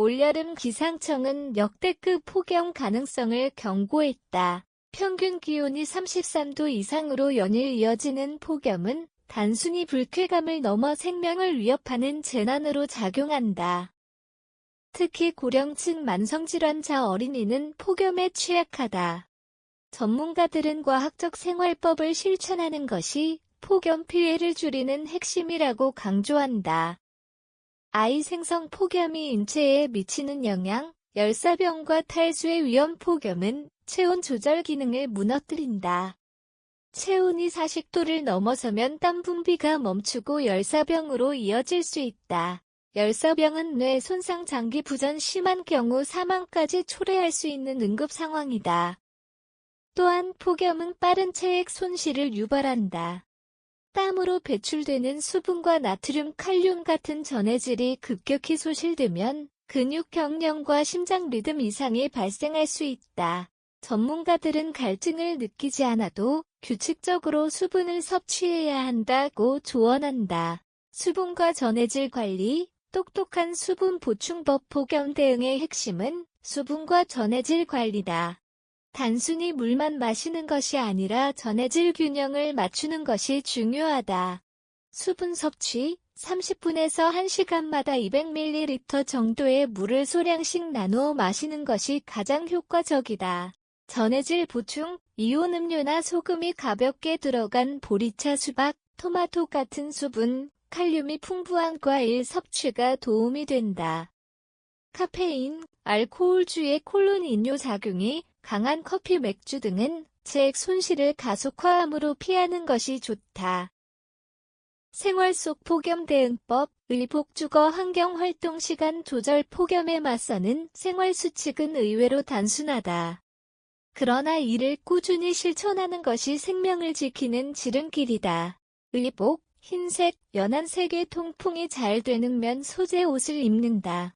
올여름 기상청은 역대급 폭염 가능성을 경고했다. 평균 기온이 33도 이상으로 연일 이어지는 폭염은 단순히 불쾌감을 넘어 생명을 위협하는 재난으로 작용한다. 특히 고령층 만성질환자 어린이는 폭염에 취약하다. 전문가들은 과학적 생활법을 실천하는 것이 폭염 피해를 줄이는 핵심이라고 강조한다. 아이 생성 폭염이 인체에 미치는 영향, 열사병과 탈수의 위험 폭염은 체온 조절 기능을 무너뜨린다. 체온이 40도를 넘어서면 땀 분비가 멈추고 열사병으로 이어질 수 있다. 열사병은 뇌 손상 장기 부전 심한 경우 사망까지 초래할 수 있는 응급 상황이다. 또한 폭염은 빠른 체액 손실을 유발한다. 땀으로 배출되는 수분과 나트륨, 칼륨 같은 전해질이 급격히 소실되면 근육 경련과 심장 리듬 이상이 발생할 수 있다. 전문가들은 갈증을 느끼지 않아도 규칙적으로 수분을 섭취해야 한다고 조언한다. 수분과 전해질 관리, 똑똑한 수분 보충법 폭염 대응의 핵심은 수분과 전해질 관리다. 단순히 물만 마시는 것이 아니라 전해질 균형을 맞추는 것이 중요하다. 수분 섭취 30분에서 1시간마다 200ml 정도의 물을 소량씩 나누어 마시는 것이 가장 효과적이다. 전해질 보충, 이온 음료나 소금이 가볍게 들어간 보리차 수박, 토마토 같은 수분, 칼륨이 풍부한 과일 섭취가 도움이 된다. 카페인, 알코올주의 콜론 인뇨 작용이 강한 커피, 맥주 등은 체액 손실을 가속화함으로 피하는 것이 좋다. 생활 속 폭염 대응법, 의복주거 환경 활동 시간 조절 폭염에 맞서는 생활 수칙은 의외로 단순하다. 그러나 이를 꾸준히 실천하는 것이 생명을 지키는 지름길이다. 의복, 흰색, 연한 색의 통풍이 잘 되는 면 소재 옷을 입는다.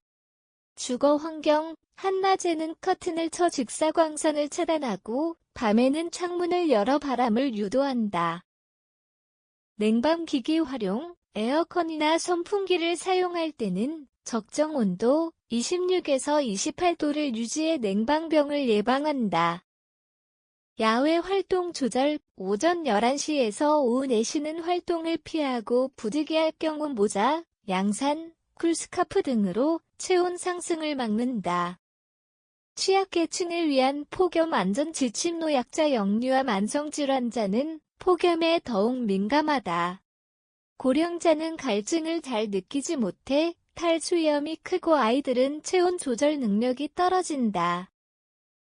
주거 환경, 한낮에는 커튼을 쳐 직사광선을 차단하고 밤에는 창문을 열어 바람을 유도한다. 냉방기기 활용, 에어컨이나 선풍기를 사용할 때는 적정 온도 26에서 28도를 유지해 냉방병을 예방한다. 야외 활동 조절, 오전 11시에서 오후 4시는 활동을 피하고 부득이할 경우 모자, 양산, 쿨스카프 등으로 체온 상승을 막는다. 취약계층을 위한 폭염 안전 지침 노약자 영유아 만성질환자는 폭염에 더욱 민감하다. 고령자는 갈증을 잘 느끼지 못해 탈수염이 크고 아이들은 체온 조절 능력이 떨어진다.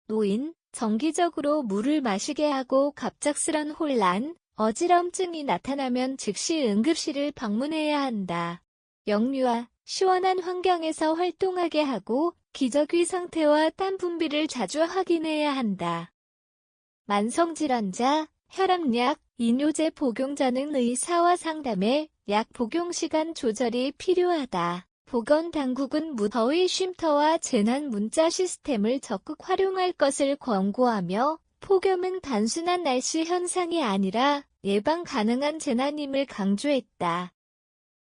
노인, 정기적으로 물을 마시게 하고 갑작스런 혼란, 어지럼증이 나타나면 즉시 응급실을 방문해야 한다. 영유아, 시원한 환경에서 활동하게 하고 기저귀 상태와 땀 분비를 자주 확인해야 한다. 만성질환자, 혈압약, 이뇨제 복용자는 의사와 상담해 약 복용 시간 조절이 필요하다. 보건당국은 무더위 쉼터와 재난 문자 시스템을 적극 활용할 것을 권고하며 폭염은 단순한 날씨 현상이 아니라 예방 가능한 재난임을 강조했다.